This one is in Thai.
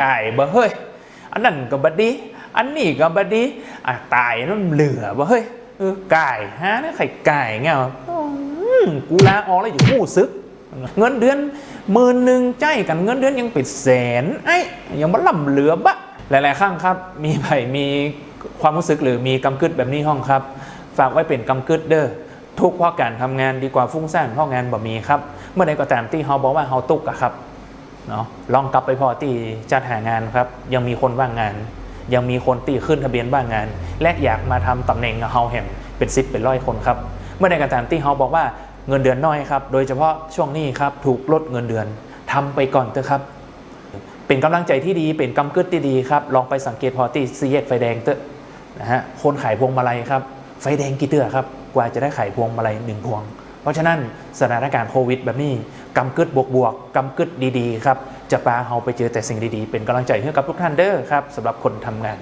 กายบ่เฮ้ย อันนั้นก็บดี อันนี้ก็บดีอะตายนั่นเหลือบ่เฮ้ยเออกายฮะนี่ใครกายเงี้ยวะกูลาออกแล้วอยู่มู่ซึก เงินเดือนหมื่นหนึ่งใจกันเงินเดือนยังปิดแสนไอ้ยังบ่ล่ำเหลือบะหลาย ๆ ครั้งครับ มีไผ่มีความรู้สึกหรือมีกำกึดแบบนี้ห้องครับ ฝากไว้เป็นกำกึดเด้อทุกข์เพราะการทำงานดีกว่าฟุ้งซ่านเพราะงานบ่มีครับ เมื่อใดก็ตามที่เฮาบอกว่าเฮาตุกอะครับ เนาะลองกลับไปพอที่จัดหางานครับ ยังมีคนว่างงาน ยังมีคนตีขึ้นทะเบียนว่างงาน และอยากมาทำตำแหน่งเฮาแห่งเป็นซิปเป็นร้อยคนครับเมื่อใดก็ตามที่เฮาบอกว่าเงินเดือนน้อยครับ โดยเฉพาะช่วงนี้ครับถูกลดเงินเดือนทำไปก่อนเถอะครับ เป็นกำลังใจที่ดีเป็นกำกึดที่ดีครับลองไปสังเกตพอที่ซีแยกไฟแดงเตอะนะฮะคนขายพวงมาลัยครับไฟแดงกี่เตื้อครับกว่าจะได้ขายพวงมาลัยหนึ่งพวง เพราะฉะนั้นสถานการณ์โควิดแบบนี้ กำกึดบวกบวกๆกำกึดดีๆครับจะพาเฮาไปเจอแต่สิ่งดีๆ เป็นกำลังใจให้กับทุกท่านเด้อครับสำหรับคนทำงาน